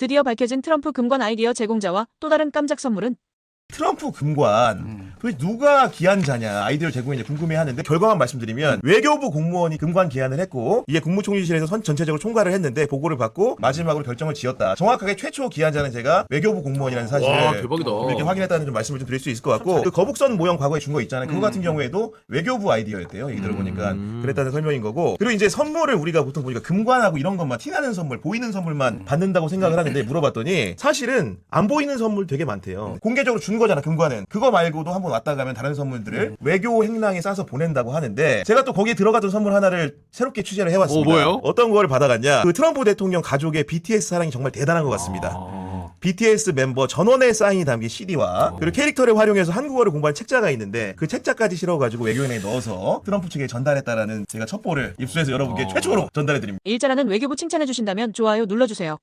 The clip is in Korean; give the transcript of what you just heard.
드디어 밝혀진 트럼프 금관 아이디어 제공자와 또 다른 깜짝 선물은? 트럼프 금관 도대체 누가 기한자냐 아이디어를 제공했냐 궁금해하는데 결과만 말씀드리면 외교부 공무원이 금관 기한을 했고 이게 국무총리실에서 선 전체적으로 총괄을 했는데 보고를 받고 마지막으로 결정을 지었다. 정확하게 최초 기한자는 제가 외교부 공무원이라는 사실을 와, 대박이다. 좀 이렇게 확인했다는 좀 말씀을 좀 드릴 수 있을 것 같고 그 거북선 모형 과거에 준 거 있잖아요. 그거 같은 경우에도 외교부 아이디어였대요. 얘기 들어보니까 그랬다는 설명인 거고 그리고 이제 선물을 우리가 보통 보니까 금관하고 이런 것만 티나는 선물, 보이는 선물만 받는다고 생각을 하는데 물어봤더니 사실은 안 보이는 선물 되게 많대요. 공개적으로 준 거잖아 금관은. 그거 말고도 한번 왔다 가면 다른 선물들을 외교 행랑에 싸서 보낸다고 하는데 제가 또 거기에 들어갔던 선물 하나를 새롭게 취재를 해왔습니다. 오, 뭐예요? 어떤 걸 받아갔냐? 그 트럼프 대통령 가족의 BTS 사랑이 정말 대단한 것 같습니다. BTS 멤버 전원의 사인이 담긴 CD와 그리고 캐릭터를 활용해서 한국어를 공부한 책자가 있는데 그 책자까지 실어가지고 외교인에 넣어서 트럼프 측에 전달했다라는 제가 첩보를 입수해서 여러분께 최초로 전달해드립니다. 일자라는 외교부 칭찬해 주신다면 좋아요 눌러주세요.